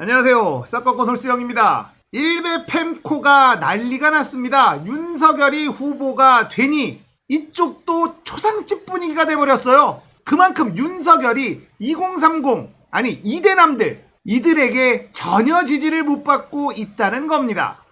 안녕하세요. 싹꺾은 홀수영입니다. 일베 팸코가 난리가 났습니다. 윤석열이 후보가 되니 이쪽도 초상집 분위기가 돼버렸어요. 그만큼 윤석열이 2030 아니 이대남들 이들에게 전혀 지지를 못 받고 있다는 겁니다.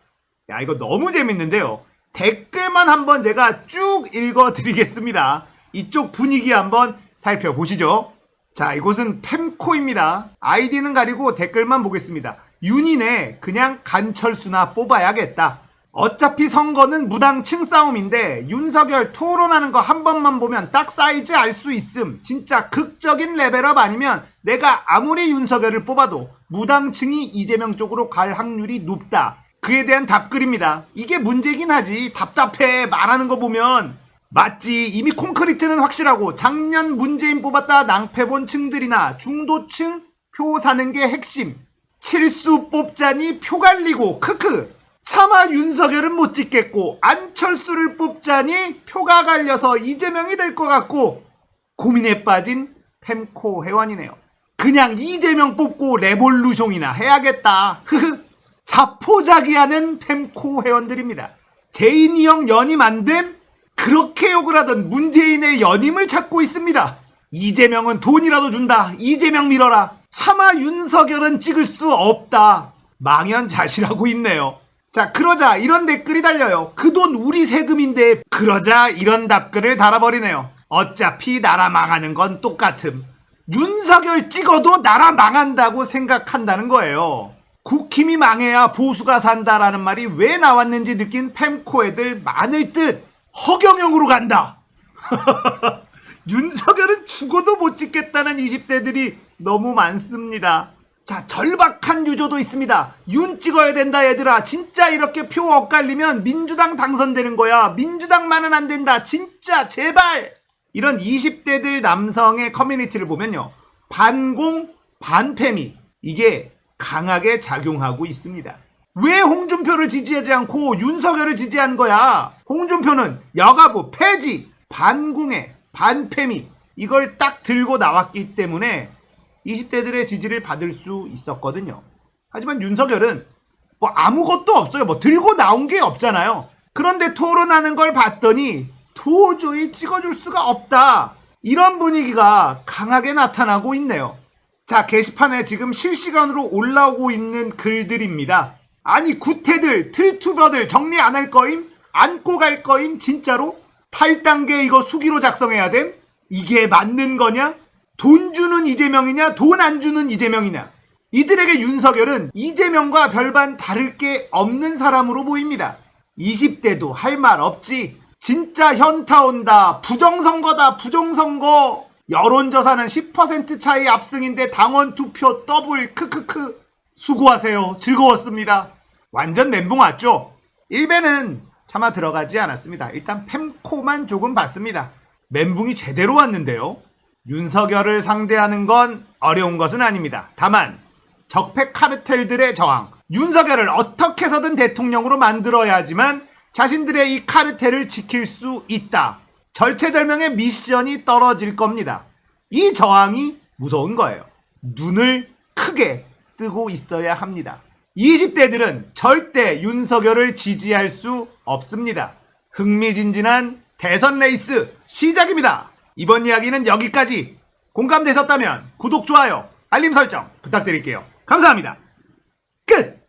야 이거 너무 재밌는데요. 댓글만 한번 제가 쭉 읽어드리겠습니다. 이쪽 분위기 한번 살펴보시죠. 자, 이곳은 팸코입니다. 아이디는 가리고 댓글만 보겠습니다. 윤인의 그냥 간철수나 뽑아야겠다. 어차피 선거는 무당층 싸움인데 윤석열 토론하는 거 한 번만 보면 딱 사이즈 알 수 있음. 진짜 극적인 레벨업 아니면 내가 아무리 윤석열을 뽑아도 무당층이 이재명 쪽으로 갈 확률이 높다. 그에 대한 답글입니다. 이게 문제긴 하지. 답답해. 말하는 거 보면. 맞지. 이미 콘크리트는 확실하고 작년 문재인 뽑았다 낭패본 층들이나 중도층 표 사는 게 핵심. 칠수 뽑자니 표 갈리고 크크. 차마 윤석열은 못 찍겠고 안철수를 뽑자니 표가 갈려서 이재명이 될 것 같고 고민에 빠진 팸코 회원이네요. 그냥 이재명 뽑고 레볼루션이나 해야겠다. 흐흐. 자포자기하는 팸코 회원들입니다. 제인이 형 연임 안 됨? 그렇게 욕을 하던 문재인의 연임을 찾고 있습니다. 이재명은 돈이라도 준다. 이재명 밀어라. 차마 윤석열은 찍을 수 없다. 망연자실하고 있네요. 자, 그러자 이런 댓글이 달려요. 그 돈 우리 세금인데 그러자 이런 답글을 달아버리네요. 어차피 나라 망하는 건 똑같음. 윤석열 찍어도 나라 망한다고 생각한다는 거예요. 국힘이 망해야 보수가 산다라는 말이 왜 나왔는지 느낀 팸코 애들 많을 듯 허경영으로 간다. 윤석열은 죽어도 못 찍겠다는 20대들이 너무 많습니다. 자, 절박한 유조도 있습니다. 윤 찍어야 된다, 얘들아. 진짜 이렇게 표 엇갈리면 민주당 당선되는 거야. 민주당만은 안 된다. 진짜, 제발! 이런 20대들 남성의 커뮤니티를 보면요. 반공, 반패미. 이게 강하게 작용하고 있습니다. 왜 홍준표를 지지하지 않고 윤석열을 지지한 거야? 홍준표는 여가부 폐지, 반공해, 반패미. 이걸 딱 들고 나왔기 때문에 20대들의 지지를 받을 수 있었거든요. 하지만 윤석열은 뭐 아무것도 없어요. 뭐 들고 나온 게 없잖아요. 그런데 토론하는 걸 봤더니 도저히 찍어줄 수가 없다. 이런 분위기가 강하게 나타나고 있네요. 자, 게시판에 지금 실시간으로 올라오고 있는 글들입니다. 아니, 구태들, 틀투벼들 정리 안 할 거임? 안고 갈 거임? 진짜로? 탈단계 이거 수기로 작성해야 됨? 이게 맞는 거냐? 돈 주는 이재명이냐, 돈 안 주는 이재명이냐. 이들에게 윤석열은 이재명과 별반 다를 게 없는 사람으로 보입니다. 20대도 할 말 없지. 진짜 현타 온다. 부정선거다, 부정선거. 여론조사는 10% 차이 압승인데 당원 투표 더블, 크크크. 수고하세요. 즐거웠습니다. 완전 멘붕 왔죠? 1배는 차마 들어가지 않았습니다. 일단 팸코만 조금 봤습니다. 멘붕이 제대로 왔는데요. 윤석열을 상대하는 건 어려운 것은 아닙니다. 다만 적폐 카르텔들의 저항, 윤석열을 어떻게 해서든 대통령으로 만들어야지만 자신들의 이 카르텔을 지킬 수 있다. 절체절명의 미션이 떨어질 겁니다. 이 저항이 무서운 거예요. 눈을 크게 뜨고 있어야 합니다. 20대들은 절대 윤석열을 지지할 수 없습니다. 흥미진진한 대선 레이스 시작입니다. 이번 이야기는 여기까지. 공감되셨다면 구독, 좋아요, 알림 설정 부탁드릴게요. 감사합니다. 끝!